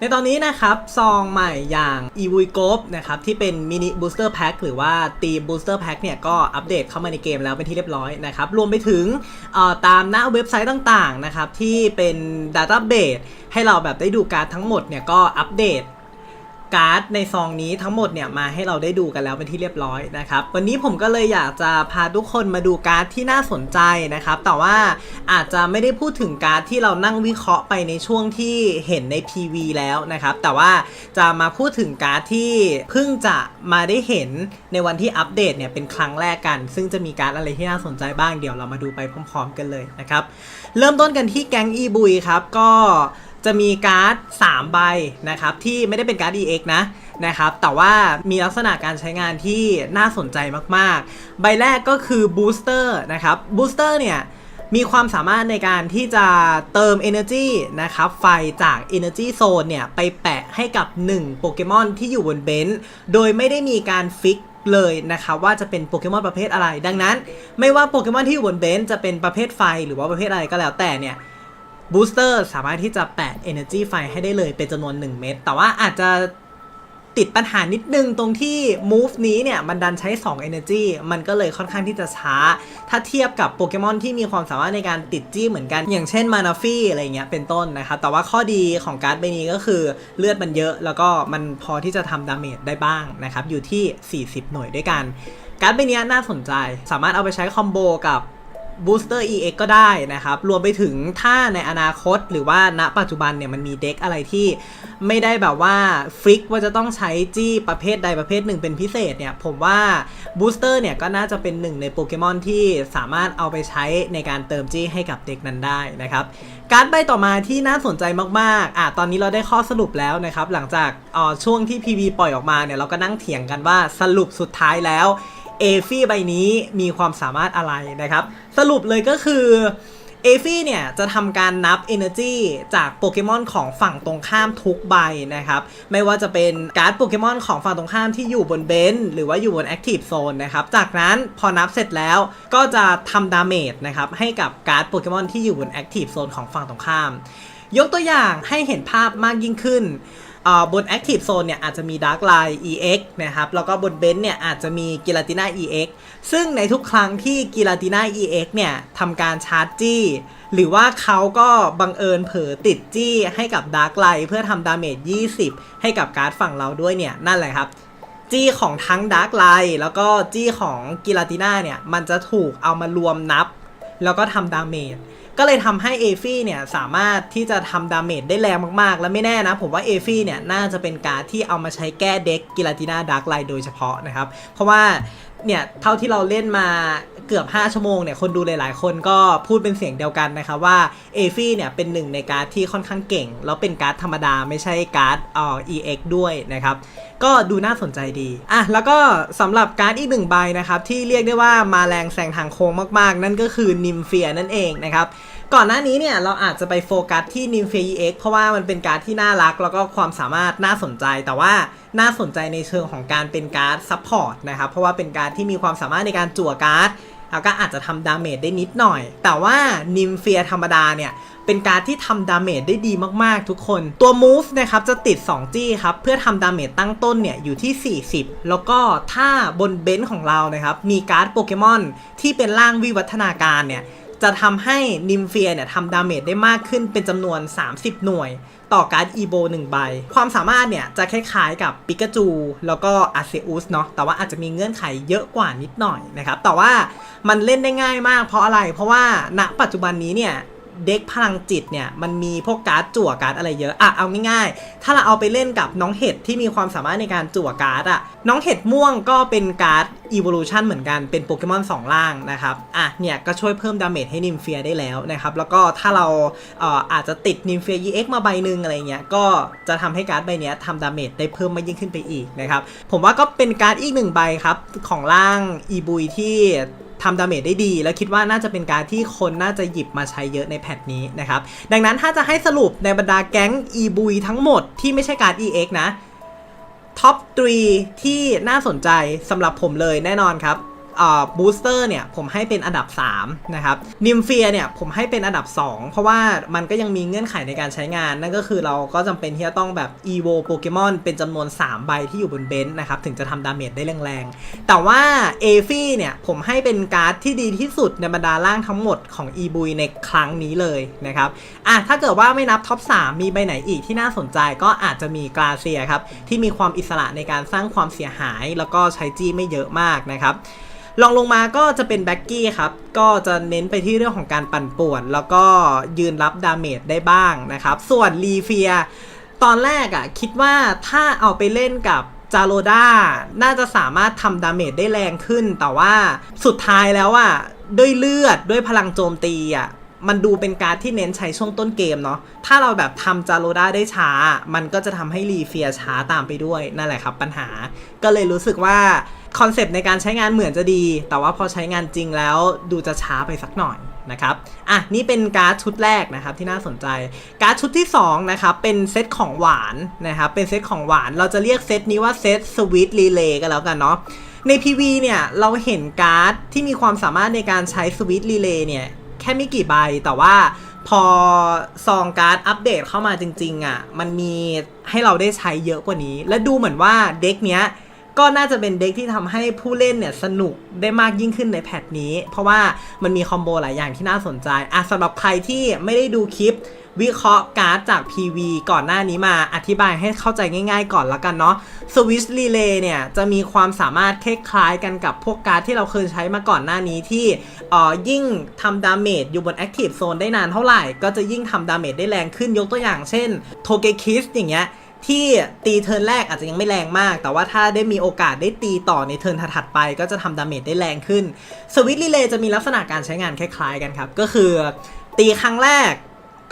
ในตอนนี้นะครับซองใหม่อย่าง e v u i g o p นะครับที่เป็นมินิบูสเตอร์แพ็คหรือว่าตีบูสเตอร์แพ็คเนี่ยก็อัปเดตเข้ามาในเกมแล้วเป็นที่เรียบร้อยนะครับรวมไปถึงตามหน้าเว็บไซต์ต่างๆนะครับที่เป็นดาต a b เบ e ให้เราแบบได้ดูการ์ดทั้งหมดเนี่ยก็อัปเดต การ์ดในซองนี้ทั้งหมดเนี่ยมาให้เราได้ดูกันแล้วเป็นที่เรียบร้อยนะครับ วันนี้ผมก็เลยอยากจะพาทุกคนมาดูการ์ดที่น่าสนใจนะครับ แต่ว่าอาจจะไม่ได้พูดถึงการ์ดที่เรานั่งวิเคราะห์ไปในช่วงที่เห็นใน PV แล้วนะครับ แต่ว่าจะมาพูดถึงการ์ดที่เพิ่งจะมาได้เห็นในวันที่อัปเดตเนี่ยเป็นครั้งแรกกัน ซึ่งจะมีการ์ดอะไรที่น่าสนใจบ้างเดี๋ยวเรามาดูไปพร้อม ๆ กันเลยนะครับ เริ่มต้นกันที่แก๊งอีบุยครับก็ จะมีการ์ด 3 ใบนะครับที่ไม่ได้เป็นการ์ด EX นะนะครับแต่ว่ามีลักษณะการใช้งานที่น่าสนใจมากๆ ใบแรกก็คือบูสเตอร์นะครับบูสเตอร์เนี่ยมีความสามารถในการที่จะเติม Energy นะครับไฟจาก Energy Zone เนี่ยไปแปะให้กับ 1 โปเกมอนที่อยู่บนเบนซ์โดยไม่ได้มีการฟิกเลยนะครับว่าจะเป็นโปเกมอนประเภทอะไร ดังนั้น ไม่ว่าโปเกมอนที่อยู่บนเบนซ์จะเป็นประเภทไฟหรือว่าประเภทอะไรก็แล้วแต่เนี่ย บูสเตอร์สามารถที่จะแปะ Energy ไฟให้ได้เลยเป็นจำนวน 1 เม็ดแต่ว่าอาจจะติดปัญหานิดนึงตรงที่ move นี้เนี่ย มันดันใช้ 2 energy มันก็เลยค่อนข้างที่จะช้า ถ้าเทียบกับโปเกมอนที่มีความสามารถในการติดจี้เหมือนกัน อย่างเช่นมานาฟี่อะไรเงี้ยเป็นต้นนะครับ แต่ว่าข้อดีของการ์ดใบนี้ก็คือเลือดมันเยอะ แล้วก็มันพอที่จะทำดาเมจได้บ้างนะครับ อยู่ที่ 40 หน่วยด้วยกัน การ์ดใบนี้น่าสนใจ สามารถเอาไปใช้คอมโบกับ Booster EX ก็ได้นะครับ รวมไปถึงถ้าในอนาคตหรือว่าณปัจจุบันเนี่ยมันมีเด็กอะไรที่ไม่ได้แบบว่าฟิกว่าจะต้องใช้จี้ประเภทใดประเภทหนึ่งเป็นพิเศษเนี่ย ผมว่า Booster เนี่ยก็น่าจะเป็นหนึ่งในโปเกมอนที่สามารถเอาไปใช้ในการเติมจี้ให้กับเด็กนั้นได้นะครับ การใบต่อมาที่น่าสนใจมากๆอะตอนนี้เราได้ข้อสรุปแล้วนะครับ หลังจากอ่อช่วงที่ PV ปล่อยออกมาเนี่ยเราก็นั่งเถียงกันว่าสรุปสุดท้ายแล้ว เอฟี่ใบนี้มีความสามารถอะไรนะครับ สรุปเลยก็คือเอฟี่เนี่ยจะทำการนับ Energy จากโปเกมอนของฝั่งตรงข้ามทุกใบนะครับ ไม่ว่าจะเป็นการ์ดโปเกมอนของฝั่งตรงข้ามที่อยู่บนเบนซ์หรือว่าอยู่บน Active Zone นะครับ จากนั้นพอนับเสร็จแล้วก็จะทำดาเมจนะครับให้กับการ์ดโปเกมอนที่อยู่บน Active Zone ของฝั่งตรงข้าม ยกตัวอย่างให้เห็นภาพมากยิ่งขึ้น บน Active Zone เนี่ยอาจจะมี Dark Line EX นะครับแล้วก็บน Bench เนี่ยอาจจะมี g i l a t i n a EX ซึ่งในทุกครั้งที่ g i l a t i n a EX เนี่ยทำการชาร์จจี้ หรือว่าเขาก็บังเอิญเผลอติดจี้ให้กับ Dark Line เพื่อทำดาเมจ 20 ให้กับการ์ดฝั่งเราด้วยเนี่ยนั่นแหละครับ จี้ของทั้ง Dark Line แล้วก็จี้ของกิลาติน่าเนี่ยมันจะถูกเอามารวมนับ แล้วก็ทำดาเมจ ก็เลยทำให้เอฟี่เนี่ยสามารถที่จะทำดาเมจได้แรงมากๆ และไม่แน่นะ ผมว่าเอฟี่เนี่ยน่าจะเป็นการที่เอามาใช้แก้เด็กกิลาติน่าดาร์กไลโดยเฉพาะนะครับ เพราะว่าเนี่ยเท่าที่เราเล่นมา เกือบ 5 ชั่วโมงเนี่ยคนดูหลาย ๆ คนก็พูดเป็นเสียงเดียวกันนะครับว่าเอฟี่เนี่ยเป็นหนึ่งในการ์ดที่ค่อนข้างเก่ง แล้วเป็นการ์ดธรรมดาไม่ใช่การ์ดเอ่อ EX ด้วยนะครับก็ดูน่าสนใจดีอะแล้วก็สำหรับการ์ดอีกหนึ่งใบนะครับที่เรียกได้ว่ามาแรงแซงทางโค้งมาก ๆ นั่นก็คือนิมเฟียนั่นเองนะครับก่อนหน้านี้เนี่ยเราอาจจะไปโฟกัสที่นิมเฟีย EX เพราะว่ามันเป็นการ์ดที่น่ารัก แล้วก็ความสามารถน่าสนใจแต่ว่าน่าสนใจในเชิงของการเป็นการ์ดซัพพอร์ตนะครับเพราะว่าเป็นการ์ดที่มีความสามารถในการจั่วการ์ด แล้วก็อาจจะทำดาเมจได้นิดหน่อย แต่ว่านิมเฟียธรรมดาเนี่ยเป็นการที่ทำดาเมจได้ดีมากๆทุกคน ตัว Move นะครับจะติด 2 จี้ครับ เพื่อทำดาเมจตั้งต้นเนี่ยอยู่ที่ 40 แล้วก็ถ้าบนเบนซ์ของเรานะครับ มีการ์ดโปเกมอนที่เป็นร่างวิวัฒนาการเนี่ย จะทำให้นิมเฟียเนี่ยทำดาเมจได้มากขึ้นเป็นจำนวน 30 หน่วย ต่อการ์ดอีโบ1ใบ ความสามารถเนี่ยจะคล้ายๆกับปิกาจู แล้วก็อาเซอุสเนาะแต่ว่าอาจจะมีเงื่อนไขเยอะกว่านิดหน่อยนะครับแต่ว่ามันเล่นได้ง่ายมากเพราะอะไร เพราะว่าณปัจจุบันนี้เนี่ย เด็กพลังจิตเนี่ยมันมีพวกการ์ดจั่วการ์ดอะไรเยอะอะเอาง่ายๆ ถ้าเราเอาไปเล่นกับน้องเห็ดที่มีความสามารถในการจั่วการ์ดอะน้องเห็ดม่วงก็เป็นการ์ด Evolution เหมือนกันเป็นโปเกมอน2ล่างนะครับอะเนี่ยก็ช่วยเพิ่มดาเมจให้นิมเฟียได้แล้วนะครับแล้วก็ถ้าเราเอ่ออาจจะติดนิมเฟีย EX มาใบหนึ่งอะไรเงี้ยก็จะทำให้การ์ดใบเนี้ยทำดาเมจได้เพิ่มมากยิ่งขึ้นไปอีกนะครับผมว่าก็เป็นการ์ดอีกหนึ่งใบครับของล่างอีบุยที่ ทำดาเมจได้ดี แล้วคิดว่าน่าจะเป็นการที่คนน่าจะหยิบมาใช้เยอะในแพทนี้นะครับ ดังนั้นถ้าจะให้สรุปในบรรดาแก๊งอีบุยทั้งหมดที่ไม่ใช่การ EX นะท็อป 3 ที่น่าสนใจสำหรับผมเลยแน่นอนครับ บูสเตอร์เนี่ยผมให้เป็นอันดับ 3 นะครับนิมเฟียเนี่ยผมให้เป็นอันดับ 2 เพราะว่ามันก็ยังมีเงื่อนไขในการใช้งาน นั่นก็คือเราก็จำเป็นที่จะต้องแบบ EVO โปเกมอนเป็นจำนวน 3 ใบที่อยู่บนเบนช์นะครับ ถึงจะทำดาเมจได้แรงๆ แต่ว่าเอฟี่เนี่ยผมให้เป็นการ์ดที่ดีที่สุดในบรรดาล่างทั้งหมดของ e b u i ในครั้งนี้เลยนะครับอะถ้าเกิดว่าไม่นับท็อป 3 มีใบไหนอีกที่น่าสนใจก็อาจจะมีกราเซียครับที่มีความอิสระในการสร้างความเสียหาย แล้วก็ใช้จี้ไม่เยอะมากนะครับ ลองลงมาก็จะเป็นแบ็กกี้ครับ ก็จะเน้นไปที่เรื่องของการปั่นป่วน แล้วก็ยืนรับดาเมจได้บ้างนะครับ ส่วนลีเฟียตอนแรกอะ่ะคิดว่าถ้าเอาไปเล่นกับจาโรดาน่าจะสามารถทำดาเมจได้แรงขึ้น แต่ว่าสุดท้ายแล้วอะ่ะด้วยเลือดด้วยพลังโจมตีอะมันดูเป็นการที่เน้นใช้ช่วงต้นเกมเนาะ ถ้าเราแบบทำจาโรดาได้ช้า มันก็จะทำให้รีเฟียช้าตามไปด้วย นั่นแหละครับปัญหา ก็เลยรู้สึกว่า คอนเซปต์ในการใช้งานเหมือนจะดี แต่ว่าพอใช้งานจริงแล้วดูจะช้าไปสักหน่อยนะครับ อะ นี่เป็นการ์ดชุดแรกนะครับที่น่าสนใจ การ์ดชุดที่2นะครับเป็นเซตของหวานนะครับ เป็นเซตของหวาน เราจะเรียกเซตนี้ว่าเซตสวิตรีเลย์กันแล้วกันเนาะ ใน PV เนี่ยเราเห็นการ์ดที่มีความสามารถในการใช้สวิตรีเลย์เนี่ยแค่ไม่กี่ใบ แต่ว่าพอซองการ์ดอัปเดตเข้ามาจริงๆอะ่ะ มันมีให้เราได้ใช้เยอะกว่านี้ และดูเหมือนว่าเด็กเนี้ย ก็น่าจะเป็นเด็กที่ทำให้ผู้เล่นเนี่ยสนุกได้มากยิ่งขึ้นในแพทนี้ เพราะว่ามันมีคอมโบหลายอย่างที่น่าสนใจอะสำหรับใครที่ไม่ได้ดูคลิปวิเคราะห์การ์ดจาก PV ก่อนหน้านี้มาอธิบายให้เข้าใจง่ายๆก่อนแล้วกันเนาะ Switch Relay เนี่ยจะมีความสามารถคล้ายๆกันกับพวกการ์ดที่เราเคยใช้มาก่อนหน้านี้ที่อ่อยิ่งทำดาเมจอยู่บน Active Zone ได้นานเท่าไหร่ ก็จะยิ่งทำดาเมจได้แรงขึ้นยกตัวอย่างเช่น t o g e k i s อย่างเงี้ย ที่ตีเทิร์นแรกอาจจะยังไม่แรงมาก แต่ว่าถ้าได้มีโอกาสได้ตีต่อในเทิร์นถัดๆไป ก็จะทำดาเมจได้แรงขึ้นสวิตรีเลย์จะมีลักษณะการใช้งานคล้ายๆกันครับ ก็คือ ตีครั้งแรก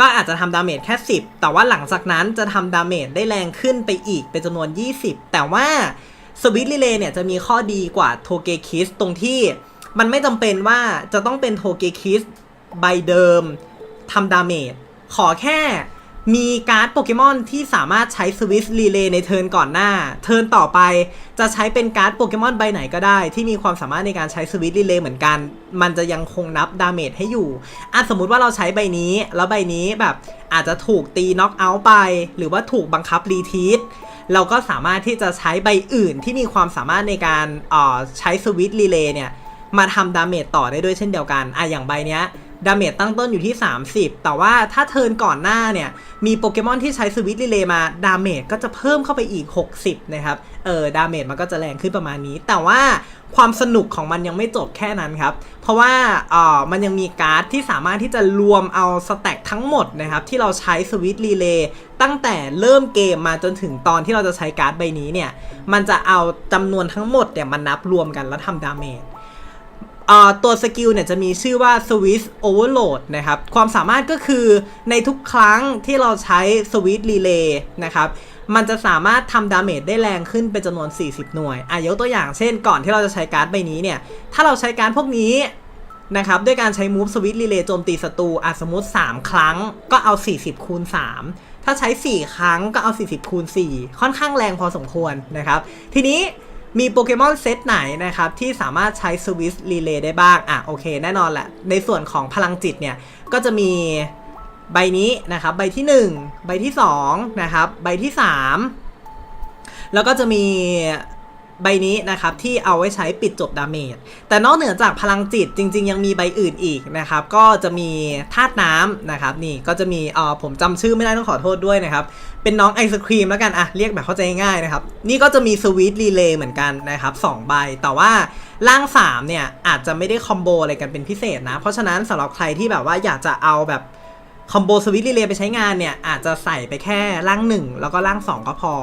ก็อาจจะทำดาเมจแค่ 10 แต่ว่าหลังจากนั้นจะทำดาเมจได้แรงขึ้นไปอีกเป็นจำนวน 20 แต่ว่าสวิตรีเลย์เนี่ยจะมีข้อดีกว่าโทเกคิสตรงที่มันไม่จำเป็นว่าจะต้องเป็นโทเกคิสใบเดิมทำดาเมจขอแค่ มีการ์ดโปเกมอนที่สามารถใช้สวิตรีเลย์ในเทิร์นก่อนหน้า เทิร์นต่อไปจะใช้เป็นการ์ดโปเกมอนใบไหนก็ได้ ที่มีความสามารถในการใช้สวิตรีเลย์เหมือนกัน มันจะยังคงนับดาเมจให้อยู่อะสมมติว่าเราใช้ใบนี้ แล้วใบนี้แบบอาจจะถูกตีน็อกเอาท์ไป หรือว่าถูกบังคับรีทีสเราก็สามารถที่จะใช้ใบอื่นที่มีความสามารถในการเอ่อใช้สวิตรีเลย์เนี่ยมาทำดาเมจต่อได้ด้วยเช่นเดียวกันอะอย่างใบเนี้ย ดาเมจตั้งต้นอยู่ที่ 30 แต่ว่าถ้าเทิร์นก่อนหน้าเนี่ย มีโปเกมอนที่ใช้สวิตรีเลย์มาดาเมจก็จะเพิ่มเข้าไปอีก 60 นะครับ เออดาเมจมันก็จะแรงขึ้นประมาณนี้ แต่ว่าความสนุกของมันยังไม่จบแค่นั้นครับ เพราะว่าเออมันยังมีการ์ดที่สามารถที่จะรวมเอาสแต็กทั้งหมดนะครับ ที่เราใช้สวิตรีเลย์ตั้งแต่เริ่มเกมมาจนถึงตอนที่เราจะใช้การ์ดใบนี้เนี่ย มันจะเอาจำนวนทั้งหมดเนี่ยมันนับรวมกันแล้วทำดาเมจ ตัวสกิลเนี่ยจะมีชื่อว่า Swiss Overload นะครับ ความสามารถก็คือในทุกครั้งที่เราใช้ Swiss Relay นะครับ มันจะสามารถทำดาเมจได้แรงขึ้นเป็นจำนวน 40 หน่วย อะยกตัวอย่างเช่นก่อนที่เราจะใช้การ์ดใบนี้เนี่ย ถ้าเราใช้การ์ดพวกนี้นะครับ ด้วยการใช้ Move Switch Relay โจมตีศัตรูอะสมมติ 3 ครั้งก็เอา 40 คูณ 3 ถ้าใช้ 4 ครั้งก็เอา 40 คูณ 4 ค่อนข้างแรงพอสมควรนะครับ ทีนี้ มีโปเกมอนเซตไหนนะครับที่สามารถใช้สวิสรีเลย์ได้บ้าง อะโอเคแน่นอนแหละ ในส่วนของพลังจิตเนี่ย ก็จะมีใบนี้นะครับ ใบที่ 1 ใบที่ 2 นะครับ ใบที่ 3 แล้วก็จะมี ใบนี้นะครับที่เอาไว้ใช้ปิดจบดาเมจ แต่นอกเหนือจากพลังจิตจริง ๆ ยังมีใบอื่นอีกนะครับ ก็จะมีธาตุน้ำนะครับนี่ก็จะมีเอ่อผมจำชื่อไม่ได้ต้องขอโทษด้วยนะครับเป็นน้องไอศครีมแล้วกันอะเรียกแบบเข้าใจง่ายนะครับ นี่ก็จะมีสวีทรีเลย์เหมือนกันนะครับ2ใบ แต่ว่าร่าง 3 เนี่ย อาจจะไม่ได้คอมโบอะไรกันเป็นพิเศษนะ เพราะฉะนั้นสำหรับใครที่แบบว่าอยากจะเอาแบบคอมโบสวิตรีเลย์ไปใช้งานเนี่ย อาจจะใส่ไปแค่ร่าง 1 แล้วก็ร่าง 2 ก็พอ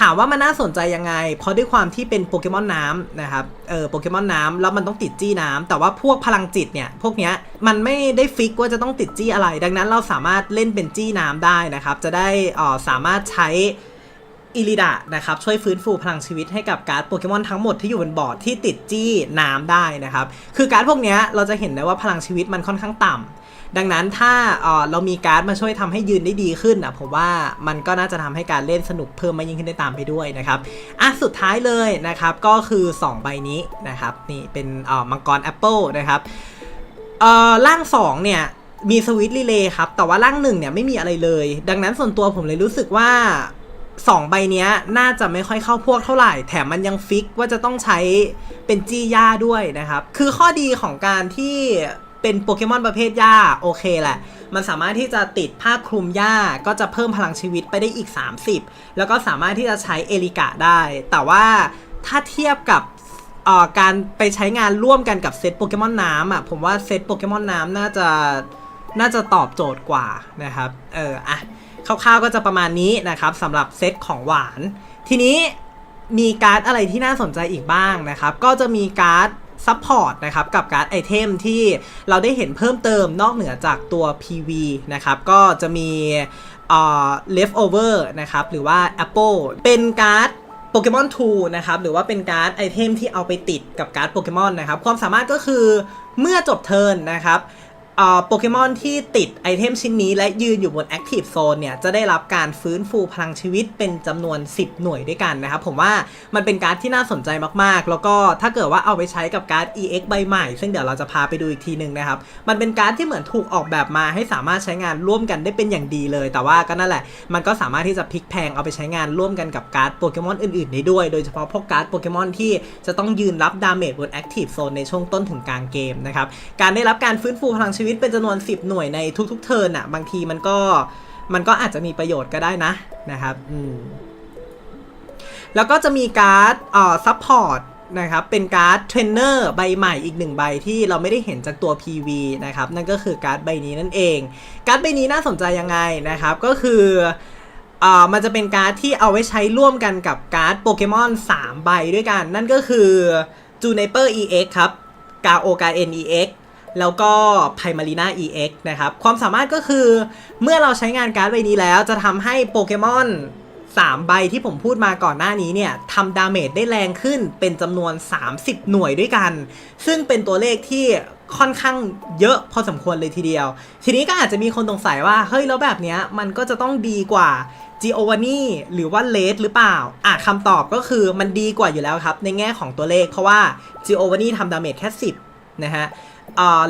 ถามว่ามันน่าสนใจยังไง เพราะด้วยความที่เป็นโปเกมอนน้ำนะครับ เออโปเกมอนน้ำแล้วมันต้องติดจี้น้ำแต่ว่าพวกพลังจิตเนี่ย พวกเนี้ยมันไม่ได้ฟิกว่าจะต้องติดจี้อะไร ดังนั้นเราสามารถเล่นเป็นจี้น้ำได้นะครับ จะได้อ่อสามารถใช้อิริดะนะครับช่วยฟื้นฟูพลังชีวิตให้กับการ์ดโปเกมอนทั้งหมดที่อยู่บนบอร์ดที่ติดจี้น้ำได้นะครับ คือการ์ดพวกนี้เราจะเห็นได้ว่าพลังชีวิตมันค่อนข้างต่ำ ดังนั้นถ้าเรามีการ์ดมาช่วยทำให้ยืนได้ดีขึ้นอะผมว่ามันก็น่าจะทำให้การเล่นสนุกเพิ่มมากยิ่งขึ้นได้ตามไปด้วยนะครับอะสุดท้ายเลยนะครับก็คือ 2 ใบนี้นะครับนี่เป็นมังกรแอปเปิลนะครับอ่อร่าง 2 เนี่ยมีสวิตช์รีเลย์ครับ แต่ว่าร่างหนึ่งเนี่ยไม่มีอะไรเลย ดังนั้นส่วนตัวผมเลยรู้สึกว่า 2 ใบนี้น่าจะไม่ค่อยเข้าพวกเท่าไหร่ แถมมันยังฟิกว่าจะต้องใช้เป็นจี้ย่าด้วยนะครับ คือข้อดีของการที่ เป็นโปเกมอนประเภทย่าโอเคแหละ มันสามารถที่จะติดผ้าคลุมหญ้าก็จะเพิ่มพลังชีวิตไปได้อีก 30 แล้วก็สามารถที่จะใช้เอลิกะได้ แต่ว่าถ้าเทียบกับการไปใช้งานร่วมกันกับเซตโปเกมอนน้ำอะผมว่าเซตโปเกมอนน้ำน่าจะน่าจะตอบโจทย์กว่านะครับ เอออะคร่าวๆก็จะประมาณนี้นะครับสำหรับเซตของหวาน ทีนี้มีการ์ดอะไรที่น่าสนใจอีกบ้างนะครับ ก็จะมีการ์ด ซัพพอร์ตนะครับกับการ์ดไอเทมที่เราได้เห็นเพิ่มเติมนอกเหนือจากตัว PV นะครับก็จะมีเอ่อ leftover นะครับหรือว่า Apple เป็นการ์ดโปเกมอน2นะครับหรือว่าเป็นการ์ดไอเทมที่เอาไปติดกับการ์ดโปเกมอนนะครับความสามารถก็คือเมื่อจบเทิร์นนะครับ โปเกมอนที่ติดไอเทมชิ้นนี้และยืนอยู่บน Active Zone เนี่ย จะได้รับการฟื้นฟูพลังชีวิตเป็นจำนวน 10 หน่วยด้วยกันนะครับ ผมว่ามันเป็นการ์ดที่น่าสนใจมากๆ แล้วก็ถ้าเกิดว่าเอาไปใช้กับการ์ด EX ใบใหม่ ซึ่งเดี๋ยวเราจะพาไปดูอีกทีหนึ่งนะครับ มันเป็นการ์ดที่เหมือนถูกออกแบบมาให้สามารถใช้งานร่วมกันได้เป็นอย่างดีเลย แต่ว่าก็นั่นแหละ มันก็สามารถที่จะพลิกแพงเอาไปใช้งานร่วมกันกับการ์ดโปเกมอนอื่นๆได้ด้วย โดยเฉพาะพวกการ์ดโปเกมอนที่จะต้องยืนรับดาเมจบน Active Zone ในช่วงต้นถึงกลางเกมนะครับการได้รับการฟื้นฟูพลังชีวิตีวิตเป็นจำนวน 10 หน่วยในทุก ๆ เทิร์นอะบางทีมันก็มันก็อาจจะมีประโยชน์ก็ได้นะนะครับอืมแล้วก็จะมีการ์ดเอ่อซัพพอร์ตนะครับเป็นการ์ดเทรนเนอร์ใบใหม่อีกหนึ่งใบที่เราไม่ได้เห็นจากตัว PV นะครับนั่นก็คือการ์ดใบนี้นั่นเอง การ์ดใบนี้น่าสนใจยังไงนะครับก็คือเอ่อมันจะเป็นการ์ดที่เอาไว้ใช้ร่วมกันกับการ์ดโปเกมอน3ใบด้วยกัน นั่นก็คือ j u n i p e r EX ครับ g a o g a n EX แล้วก็ p i m a r i n a EX นะครับ ความสามารถก็คือเมื่อเราใช้งานการ์ดใบนี้แล้วจะทำให้โปเกมอน3 ใบที่ผมพูดมาก่อนหน้านี้เนี่ยทำดาเมจได้แรงขึ้นเป็นจำนวน 30 หน่วยด้วยกัน ซึ่งเป็นตัวเลขที่ค่อนข้างเยอะพอสมควรเลยทีเดียว ทีนี้ก็อาจจะมีคนสงสัยว่า เฮ้ย แล้วแบบเนี้ยมันก็จะต้องดีกว่า g o v a n i หรือว่าเลสหรือเปล่า อะคำตอบก็คือมันดีกว่าอยู่แล้วครับ ในแง่ของตัวเลขเพราะว่า g o v a n i ทำดาเมจแค่ 10 นะฮะ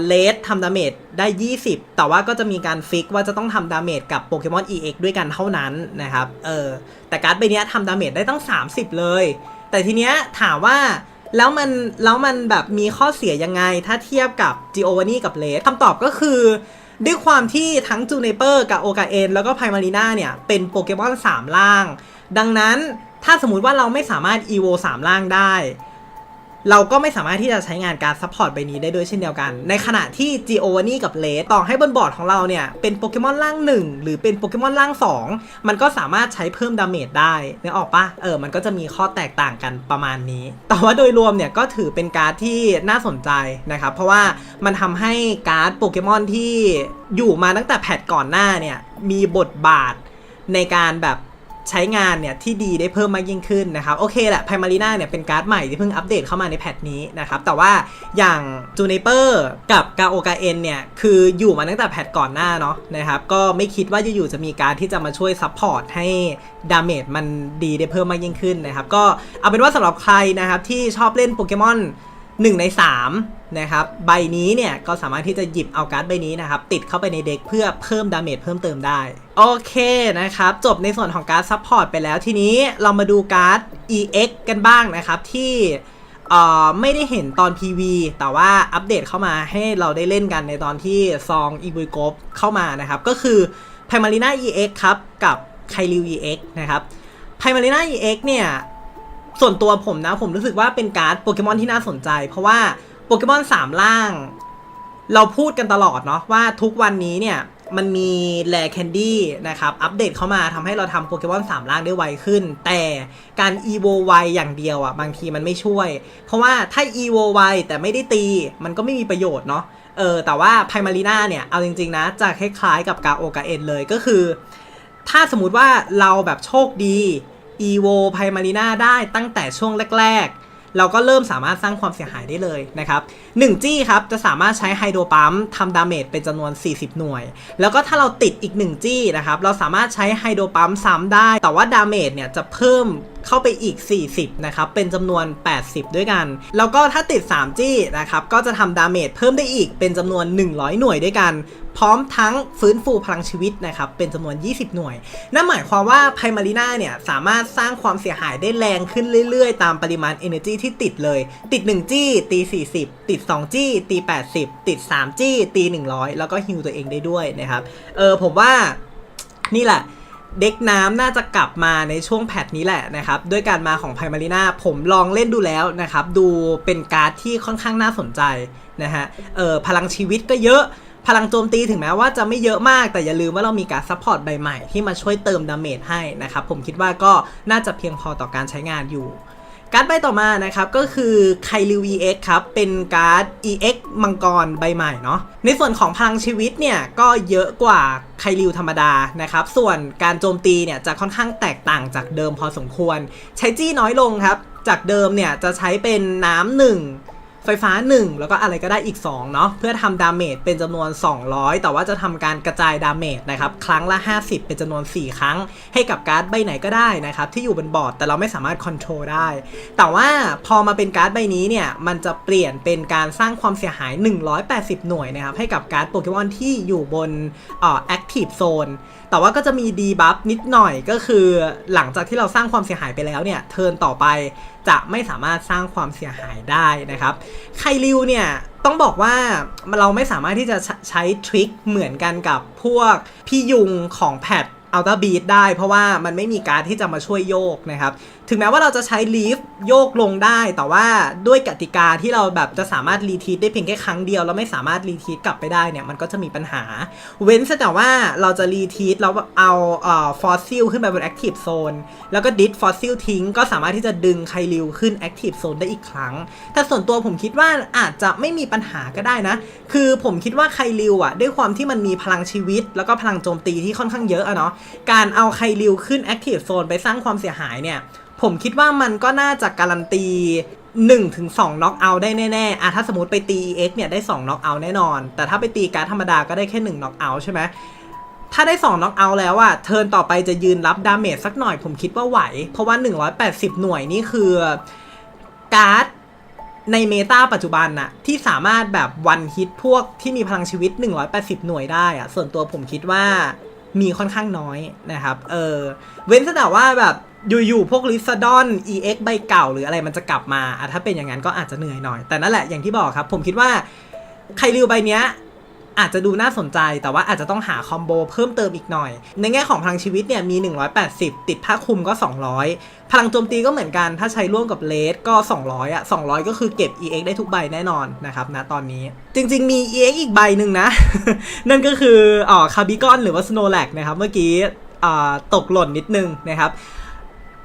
เลสทำดาเมจได้ 20 แต่ว่าก็จะมีการฟิกว่าจะต้องทำดาเมจกับโปเกมอน EX ด้วยกันเท่านั้นนะครับเออแต่การ์ดใบนี้ทำดาเมจได้ตั้ง 30 เลย แต่ทีเนี้ยถามว่าแล้วมันแล้วมันแบบมีข้อเสียยังไงถ้าเทียบกับ g i o v a n i กับเลสคำตอบก็คือ ด้วยความที่ทั้งจูเนเปอร์กับโอกาเอนแล้วก็ไพมารีนาเนี่ย เป็นโปเกมอน3ล่าง ดังนั้นถ้าสมมุติว่าเราไม่สามารถ EVO 3ล่างได้ เราก็ไม่สามารถที่จะใช้งานการซัพพอร์ตใบนี้ได้ด้วยเช่นเดียวกัน ในขณะที่ g o v a n i กับเลสต่อให้บนบอร์ดของเราเนี่ยเป็นโปเกมอนล่าง1หรือเป็นโปเกมอนล่าง2มันก็สามารถใช้เพิ่มดาเมจได้นึกออกปะเออมันก็จะมีข้อแตกต่างกันประมาณนี้ แต่ว่าโดยรวมเนี่ยก็ถือเป็นการ์ดที่น่าสนใจนะครับเพราะว่ามันทำให้การ์ดโปเกมอนที่อยู่มาตั้งแต่แพทก่อนหน้าเนี่ยมีบทบาทในการแบบ ใช้งานเนี่ยที่ดีได้เพิ่มมากยิ่งขึ้นนะครับโอเคแหละไพมารีนาเนี่ยเป็นการ์ดใหม่ที่เพิ่งอัปเดตเข้ามาในแพทนี้นะครับแต่ว่าอย่างจูเนเปอร์กับกาโอกาเอนเนี่ยคืออยู่มาตั้งแต่แพทก่อนหน้าเนาะนะครับก็ไม่คิดว่าจะอยู่จะมีการที่จะมาช่วยซัพพอร์ตให้ดาเมจมันดีได้เพิ่มมากยิ่งขึ้นนะครับก็เอาเป็นว่าสำหรับใครนะครับที่ชอบเล่นโปเกมอน 1 ใน 3 นะครับ ใบนี้เนี่ย ก็สามารถที่จะหยิบเอาการ์ดใบนี้นะครับ ติดเข้าไปในเด็กเพื่อเพิ่มดาเมจเพิ่มเติมได้ โอเคนะครับ จบในส่วนของการ์ดซัพพอร์ตไปแล้วทีนี้เรามาดูการ์ด EX กันบ้างนะครับ ที่เอ่อไม่ได้เห็นตอน PV แต่ว่าอัปเดตเข้ามาให้เราได้เล่นกันในตอนที่ซองอีบุยโกฟเข้ามานะครับ ก็คือ p i m a r i n a EX ครับ กับไคลิว EX นะครับ p i m a r i n a EX เนี่ย ส่วนตัวผมนะผมรู้สึกว่าเป็นการ์ดโปเกมอนที่น่าสนใจ เพราะว่าโปเกมอนสามล่าง เราพูดกันตลอดเนาะว่าทุกวันนี้เนี่ยมันมีแลแคนดี้นะครับ อัปเดตเข้ามาทำให้เราทำโปเกมอนสามล่างได้ไวขึ้น แต่การ EVO ไวอย่างเดียวอะ่ะ บางทีมันไม่ช่วย เพราะว่าถ้า EVO ไวแต่ไม่ได้ตีมันก็ไม่มีประโยชน์เนาะเออแต่ว่าไพมารีนาเนี่ย เอาจริง ๆ นะจะคล้ายๆกับกาโอกาเอ็นเลยก็คือ ถ้าสมมุติว่าเราแบบโชคดี อีโวไพมารีนาได้ตั้งแต่ช่วงแรก ๆ เราก็เริ่มสามารถสร้างความเสียหายได้เลยนะครับ1จี้ครับจะสามารถใช้ไฮโดรปั๊มทำดาเมจเป็นจำนวน 40 หน่วย แล้วก็ถ้าเราติดอีก1จี้นะครับเราสามารถใช้ไฮโดรปั๊มซ้ำได้ แต่ว่าดาเมจเนี่ยจะเพิ่ม เข้าไปอีก 40 นะครับ เป็นจำนวน 80 ด้วยกัน แล้วก็ถ้าติด3จี้นะครับ ก็จะทำดาเมจเพิ่มได้อีกเป็นจำนวน 100 หน่วยด้วยกัน พร้อมทั้งฟื้นฟูพลังชีวิตนะครับ เป็นจำนวน 20 หน่วย นั่นหมายความว่าไพมารีนาเนี่ย สามารถสร้างความเสียหายได้แรงขึ้นเรื่อยๆ ตามปริมาณ Energy ที่ติดเลย ติด1จี้ตี 40 ติด2จี้ตี 80 ติด3จี้ตี 100 แล้วก็ฮิวตัวเองได้ด้วยนะครับ เออผมว่านี่แหละ เด็กน้ำน่าจะกลับมาในช่วงแพทนี้แหละนะครับ ด้วยการมาของไพมารีนาผมลองเล่นดูแล้วนะครับ ดูเป็นการ์ดที่ค่อนข้างน่าสนใจนะฮะเออพลังชีวิตก็เยอะพลังโจมตีถึงแม้ว่าจะไม่เยอะมากแต่อย่าลืมว่าเรามีการซัพพอร์ตใบใหม่ที่มาช่วยเติมดาเมจให้นะครับ ผมคิดว่าก็น่าจะเพียงพอต่อการใช้งานอยู่ การ์ดใบต่อมานะครับก็คือไคลิว EX ครับ เป็นการ์ด EX มังกรใบใหม่เนาะในส่วนของพลังชีวิตเนี่ยก็เยอะกว่าไคลิวธรรมดานะครับ ส่วนการโจมตีเนี่ยจะค่อนข้างแตกต่างจากเดิมพอสมควร ใช้จี้น้อยลงครับ จากเดิมเนี่ยจะใช้เป็นน้ำหนึ่ง ไฟฟ้า 1 แล้วก็อะไรก็ได้อีก 2 เนาะเพื่อทำดาเมจเป็นจำนวน 200 แต่ว่าจะทำการกระจายดาเมจนะครับครั้งละ 50 เป็นจำนวน 4 ครั้ง ให้กับการ์ดใบไหนก็ได้นะครับที่อยู่บนบอร์ดแต่เราไม่สามารถคอนโทรลได้ แต่ว่าพอมาเป็นการ์ดใบนี้เนี่ยมันจะเปลี่ยนเป็นการสร้างความเสียหาย 180 หน่วยนะครับให้กับการ์ดโปเกมอนที่อยู่บนอ่อ Active Zone แต่ว่าก็จะมีดีบัฟนิดหน่อยก็คือหลังจากที่เราสร้างความเสียหายไปแล้วเนี่ยเทิร์นต่อไปจะไม่สามารถสร้างความเสียหายได้นะครับไคลิวเนี่ยต้องบอกว่าเราไม่สามารถที่จะใช้ทริคเหมือนกันกับพวกพี่ยุงของแพทอัลตาบีได้ เพราะว่ามันไม่มีการที่จะมาช่วยโยกนะครับถึงแม้ว่าเราจะใช้ลีฟโยกลงได้ แต่ว่าด้วยกติกาที่เราแบบจะสามารถรีทีทได้เพียงแค่ครั้งเดียวแล้วไม่สามารถรีทีทกลับไปได้เนี่ยมันก็จะมีปัญหา เว้นแต่ว่าเราจะรีทีทแล้วเอาเอ่อฟอสซิลขึ้นไปบนแอคทีฟโซนแล้วก็ดิสฟอสซิลทิ้งก็สามารถที่จะดึงไคลิวขึ้นแอคทีฟโซนได้อีกครั้ง แต่ส่วนตัวผมคิดว่าอาจจะไม่มีปัญหาก็ได้นะ คือผมคิดว่าไคลิวอะด้วยความที่มันมีพลังชีวิต แล้วก็พลังโจมตีที่ค่อนข้างเยอะอะเนาะการเอาไคลิวขึ้นแอคทีฟโซนไปสร้างความเสียหายเนี่ยผมคิดว่ามันก็น่าจะการันตี1-2ถึงน็อกเอาได้แน่ๆอะถ้าสมมติไปตี EX เนี่ยได้2น็อกเอาแน่นอน แต่ถ้าไปตีการดธรรมดาก็ได้แค่1น็อกเอาใช่ไหมถ้าได้2น็อกเอาแล้วอะเทิร์นต่อไปจะยืนรับดาเมจสักหน่อยผมคิดว่าไหว เพราะว่า 180 หน่วยนี่คือการ์ดในเมตาปัจจุบันน่ะที่สามารถแบบวันฮิตพวกที่มีพลังชีวิต 180 หน่วยได้อะส่วนตัวผมคิดว่ามีค่อนข้างน้อยนะครับ เออเว้นแต่ว่าแบบ อยู่ๆพวกลิซาดอน EX ใบเก่า หรืออะไรมันจะกลับมาอะถ้าเป็นอย่างนั้นก็อาจจะเหนื่อยหน่อย แต่นั่นแหละอย่างที่บอกครับ ผมคิดว่าไคลิวใบเนี้ยอาจจะดูน่าสนใจแต่ว่าอาจจะต้องหาคอมโบเพิ่มเติมอีกหน่อย ในแง่ของพลังชีวิตเนี่ยมี 180 ติดผ้าคลุมก็ 200 พลังโจมตีก็เหมือนกัน ถ้าใช้ร่วมกับเลสก็ 200 อะ 200 ก็คือเก็บ EX ได้ทุกใบแน่นอนนะครับนะตอนนี้ จริง ๆ มี EX อีกใบหนึ่งนะ นั่นก็คืออ๋อคาบิกอนหรือว่าสโนแลกนะครับ เมื่อกี้ตกหล่นนิดนึงนะครับ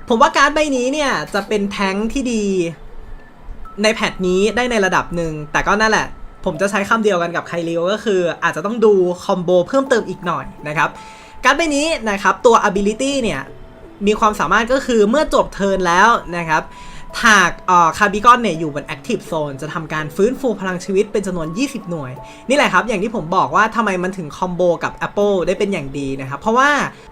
ผมว่าการ์ดใบนี้เนี่ยจะเป็นแท้งที่ดีในแพทนี้ได้ในระดับหนึ่ง แต่ก็นั่นแหละ ผมจะใช้คำเดียวกันกับไคลิวก็คือ อาจจะต้องดูคอมโบเพิ่มเติมอีกหน่อยนะครับการ์ดใบนี้นะครับตัว ability เนี่ยมีความสามารถก็คือเมื่อจบเทิร์นแล้วนะครับ หากคาร์บิกอนเนี่ยอยู่บน active zone จะทำการฟื้นฟูพลังชีวิตเป็นจำนวน 20 หน่วย นี่แหละครับ อย่างที่ผมบอกว่าทำไมมันถึงคอมโบกับ Apple ได้เป็นอย่างดีนะครับ เพราะว่า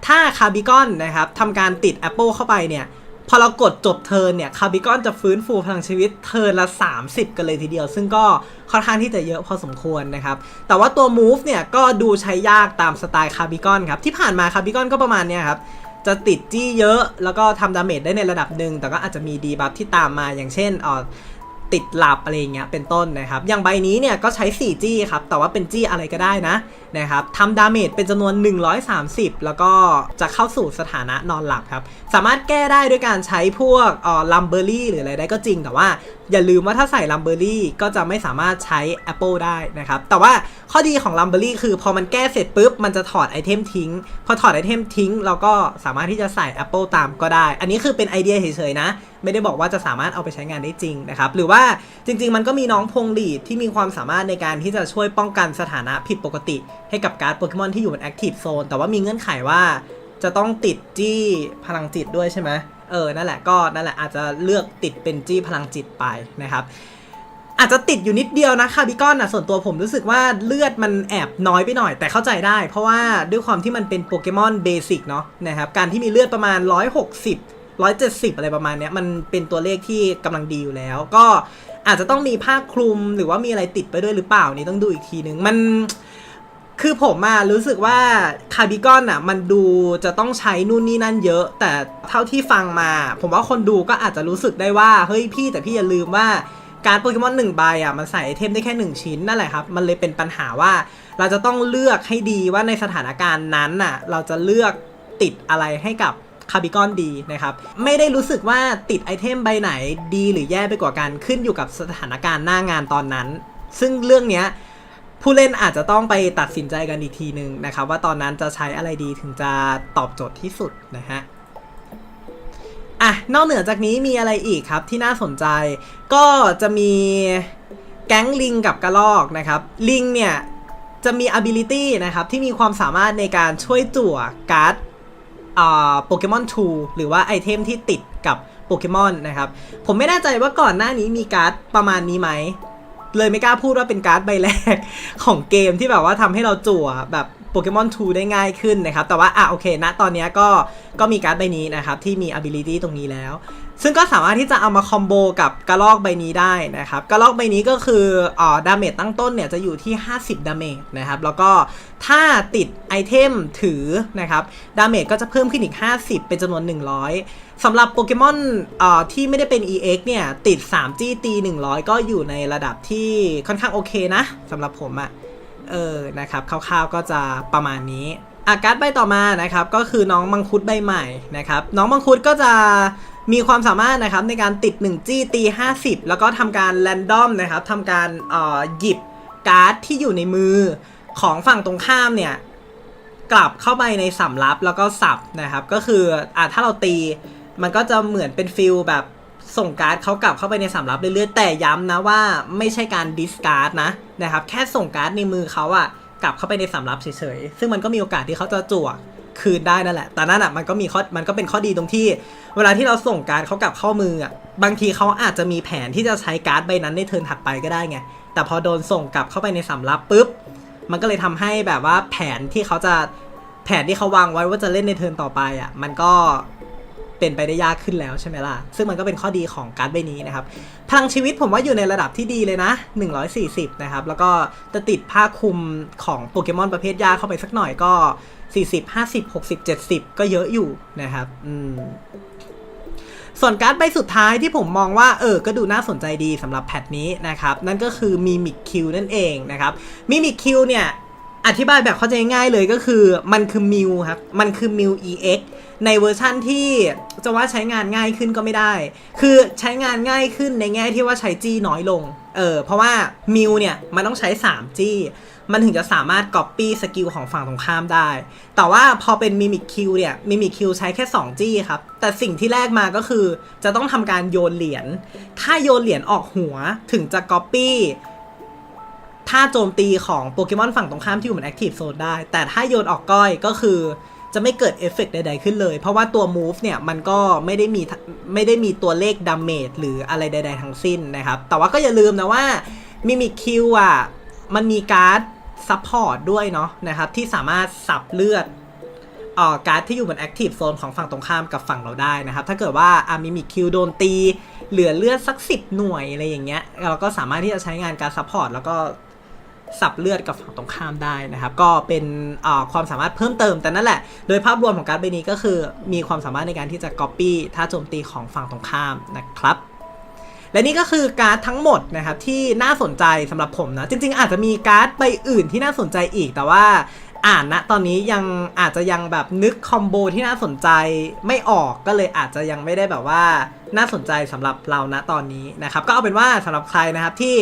ถ้าคาร์บิกอนนะครับทำการติด Apple เข้าไปเนี่ยพอเรากดจบเทิร์นเนี่ยคาร์บิกอนจะฟื้นฟูพลังชีวิตเทิร์นละ 30 กันเลยทีเดียว ซึ่งก็ค่อนข้างที่จะเยอะพอสมควรนะครับ แต่ว่าตัว move เนี่ยก็ดูใช้ยากตามสไตล์คาร์บิกอนครับ ที่ผ่านมาคาร์บิกอนก็ประมาณเนี้ยครับ จะติดจี้เยอะ แล้วก็ทำดาเมจได้ในระดับหนึ่ง แต่ก็อาจจะมีดีบัฟที่ตามมาอย่างเช่นออติดหลับอะไรเงี้ยเป็นต้นนะครับ อย่างใบนี้เนี่ยก็ใช้4จี้ครับ แต่ว่าเป็นจี้อะไรก็ได้นะนะครับทำดาเมจเป็นจำนวน 130 แล้วก็จะเข้าสู่สถานะนอนหลับครับ สามารถแก้ได้ด้วยการใช้พวกออลัมเบอรี่หรืออะไรได้ก็จริง แต่ว่า อย่าลืมว่าถ้าใส่ลัมเบอรี่ก็จะไม่สามารถใช้ Apple ได้นะครับ แต่ว่าข้อดีของลัมเบอรี่คือพอมันแก้เสร็จปุ๊บ มันจะถอดไอเทมทิ้ง พอถอดไอเทมทิ้ง เราก็สามารถที่จะใส่ Apple ตามก็ได้ อันนี้คือเป็นไอเดียเฉยๆนะ ไม่ได้บอกว่าจะสามารถเอาไปใช้งานได้จริงนะครับ หรือว่าจริง ๆ มันก็มีน้องพงลีดที่มีความสามารถในการที่จะช่วยป้องกันสถานะผิดปกติ ให้กับการ์ดโปเกมอนที่อยู่บน Active Zone แต่ว่ามีเงื่อนไขว่าจะต้องติดจี้พลังจิตด้วยใช่ไหม เออนั่นแหละก็นั่นแหละอาจจะเลือกติดเป็นจี้พลังจิตไปนะครับ อาจจะติดอยู่นิดเดียวนะคาบิกอนนะส่วนตัวผมรู้สึกว่าเลือดมันแอบน้อยไปหน่อย แต่เข้าใจได้ เพราะว่าด้วยความที่มันเป็นโปเกมอนเบสิกเนาะนะครับการที่มีเลือดประมาณ 160 170 อะไรประมาณเนี้ยมันเป็นตัวเลขที่กำลังดีอยู่แล้ว ก็อาจจะต้องมีผ้าคลุมหรือว่ามีอะไรติดไปด้วยหรือเปล่านี่ต้องดูอีกทีนึงมัน คือผมอะรู้สึกว่าคาร์บิกอนอะมันดูจะต้องใช้นู่นนี่นั่นเยอะ แต่เท่าที่ฟังมา ผมว่าคนดูก็อาจจะรู้สึกได้ว่า เฮ้ยพี่แต่พี่อย่าลืมว่าการโปเกมอนหนึ่งใบอะมันใส่ไอเทมได้แค่หนึ่งชิ้นนั่นแหละครับ มันเลยเป็นปัญหาว่าเราจะต้องเลือกให้ดีว่าในสถานการณ์นั้นน่ะเราจะเลือกติดอะไรให้กับคาร์บิกอนดีนะครับ ไม่ได้รู้สึกว่าติดไอเทมใบไหนดีหรือแย่ไปกว่ากันขึ้นอยู่กับสถานการณ์หน้างานตอนนั้น ซึ่งเรื่องเนี้ย ผู้เล่นอาจจะต้องไปตัดสินใจกันอีกทีนึงนะครับ ว่าตอนนั้นจะใช้อะไรดีถึงจะตอบโจทย์ที่สุดนะฮะอะนอกเหนือจากนี้มีอะไรอีกครับที่น่าสนใจ ก็จะมีแก๊งลิงกับกระลอกนะครับ ลิงเนี่ยจะมี ability นะครับ ที่มีความสามารถในการช่วยจั่วการ์ดโปเกมอนทูหรือว่าไอเทมที่ติดกับโปเกมอนนะครับ ผมไม่แน่ใจว่าก่อนหน้านี้มีการ์ดประมาณนี้ไหม เลยไม่กล้าพูดว่าเป็นการ์ดใบแรกของเกมที่แบบว่าทำให้เราจั่วแบบโปเกมอน 2 ได้ง่ายขึ้นนะครับ แต่ว่าอะโอเคณตอนนี้ก็ก็มีการ์ดใบนี้นะครับ ที่มี ability ตรงนี้แล้ว ซึ่งก็สามารถที่จะเอามาคอมโบกับกระลอกใบนี้ได้นะครับ กระลอกใบนี้ก็คืออ่อดาเมจตั้งต้นเนี่ยจะอยู่ที่ 50 ดาเมจนะครับ แล้วก็ถ้าติดไอเทมถือนะครับ ดาเมจก็จะเพิ่มขึ้นอีก 50 เป็นจำนวน 100 สำหรับโปเกมอนอ่าที่ไม่ได้เป็น EX เนี่ย ติด 3G ตี100 ก็อยู่ในระดับที่ค่อนข้างโอเคนะสำหรับผมอะเออนะครับคร่าวๆก็จะประมาณนี้อาการ์ดใบต่อมานะครับก็คือน้องมังคุดใบใหม่นะครับน้องมังคุดก็จะมีความสามารถนะครับในการติด1จี้ตี50 แล้วก็ทำการแรนดอมนะครับทำการอ่อหยิบการ์ดที่อยู่ในมือของฝั่งตรงข้ามเนี่ยกลับเข้าไปในสำรับแล้วก็สับนะครับ ก็คืออะถ้าเราตี มันก็จะเหมือนเป็นฟิลแบบส่งการ์ดเขากลับเข้าไปในสำรับเรื่อยๆ แต่ย้ำนะว่าไม่ใช่การดิสการ์ดนะนะครับ แค่ส่งการ์ดในมือเขาอะกลับเข้าไปในสำรับเฉยๆ ซึ่งมันก็มีโอกาสที่เขาจะจั่วคืนได้นั่นแหละ แต่นั่นอะมันก็มีข้อ มันก็เป็นข้อดีตรงที่ เวลาที่เราส่งการ์ดเขากลับเข้ามืออะบางทีเขาอาจจะมีแผนที่จะใช้การ์ดใบนั้นในเทิร์นถัดไปก็ได้ไง แต่พอโดนส่งกลับเข้าไปในสำรับปุ๊บ มันก็เลยทำให้แบบว่าแผนที่เขาจะแผนที่เขาวางไว้ว่าจะเล่นในเทิร์นต่อไปอะมันก็ เป็นไปได้ยากขึ้นแล้วใช่ไหมล่ะ ซึ่งมันก็เป็นข้อดีของการ์ดใบนี้นะครับ พลังชีวิตผมว่าอยู่ในระดับที่ดีเลยนะ 140 นะครับ แล้วก็จะติดผ้าคลุมของโปเกมอนประเภทยาเข้าไปสักหน่อยก็ 40 50 60 70 ก็เยอะอยู่นะครับอืมส่วนการ์ดใบสุดท้ายที่ผมมองว่าเออ ก็ดูน่าสนใจดีสำหรับแพทนี้นะครับ นั่นก็คือ Mimic Q นั่นเองนะครับ Mimic Q เนี่ย อธิบายแบบเข้าใจง่ายเลยก็คือมันคือมิวครับ มันคือมิว EX ในเวอร์ชั่นที่จะว่าใช้งานง่ายขึ้นก็ไม่ได้ คือใช้งานง่ายขึ้นในแง่ที่ว่าใช้จี้น้อยลง เออ เพราะว่ามิวเนี่ยมันต้องใช้ 3 จี้ มันถึงจะสามารถ Copy สกิลของฝั่งตรงข้ามได้ แต่ว่าพอเป็น Mimic Q เนี่ย Mimic Q ใช้แค่ 2 จี้ครับ แต่สิ่งที่แรกมาก็คือ จะต้องทำการโยนเหรียญ ถ้าโยนเหรียญออกหัวถึงจะ Copy ถ้าโจมตีของโปเกมอนฝั่งตรงข้ามที่อยู่บนแอคทีฟโซนได้ แต่ถ้าโยนออกก้อยก็คือ จะไม่เกิดเอฟเฟกต์ใด ๆ ขึ้นเลย เพราะว่าตัว move เนี่ย มันก็ไม่ได้มีไม่ได้มีตัวเลขดาเมจหรืออะไรใด ๆ ทั้งสิ้นนะครับ แต่ว่าก็อย่าลืมนะว่ามิมิคิวอะ มันมีการ์ดซัพพอร์ตด้วยเนาะนะครับ ที่สามารถสับเลือดออการ์ดที่อยู่บนแอคทีฟโซนของฝั่งตรงข้ามกับฝั่งเราได้นะครับ ถ้าเกิดว่าอามิมิคิวโดนตี เหลือเลือดสักสิบหน่วยอะไรอย่างเงี้ยเราก็สามารถที่จะใช้งานการซัพพอร์ตแล้วก็ สับเลือดกับฝั่งตรงข้ามได้นะครับ ก็เป็นความสามารถเพิ่มเติมแต่นั่นแหละ โดยภาพรวมของการ์ดใบนี้ก็คือมีความสามารถในการที่จะก๊อปปี้ท่าโจมตีของฝั่งตรงข้ามนะครับและนี่ก็คือการ์ดทั้งหมดนะครับที่น่าสนใจสำหรับผมนะ จริงๆ อาจจะมีการ์ดใบอื่นที่น่าสนใจอีกแต่ว่า อ่านนะตอนนี้ยังอาจจะยังแบบนึกคอมโบที่น่าสนใจไม่ออกก็เลยอาจจะยังไม่ได้แบบว่าน่าสนใจสำหรับเรานะตอนนี้นะครับ ก็เอาเป็นว่าสำหรับใครนะครับที่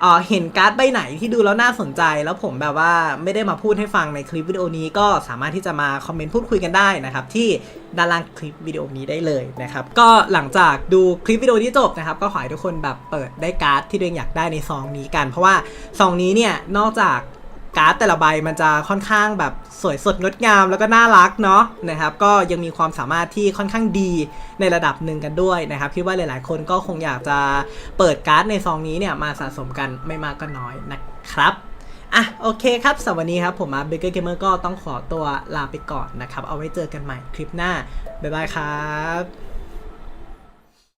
เเห็นการ์ดใบไหนที่ดูแล้วน่าสนใจ แล้วผมแบบว่าไม่ได้มาพูดให้ฟังในคลิปวิดีโอนี้ก็สามารถที่จะมาคอมเมนต์พูดคุยกันได้นะครับ ที่ด้านล่างคลิปวิดีโอนี้ได้เลยนะครับ ก็หลังจากดูคลิปวิดีโอนี้จบนะครับ ก็ขอให้ทุกคนแบบเปิดได้การ์ดที่ตัวเองอยากได้ในซองนี้กัน เพราะว่าซองนี้เนี่ยนอกจาก การ์ดแต่ละใบมันจะค่อนข้างแบบสวยสดงดงามแล้วก็น่ารักเนาะนะครับก็ยังมีความสามารถที่ค่อนข้างดีในระดับหนึ่งกันด้วยนะครับคิดว่าหลาย ๆ คนก็คงอยากจะเปิดการ์ดในซองนี้เนี่ยมาสะสมกันไม่มากก็น้อยนะครับอะโอเคครับสำหรับวันนี้ครับผมมาเบเกอร์เกมเมอร์ก็ต้องขอตัวลาไปก่อนนะครับ เอาไว้เจอกันใหม่คลิปหน้า บ๊ายบายครับ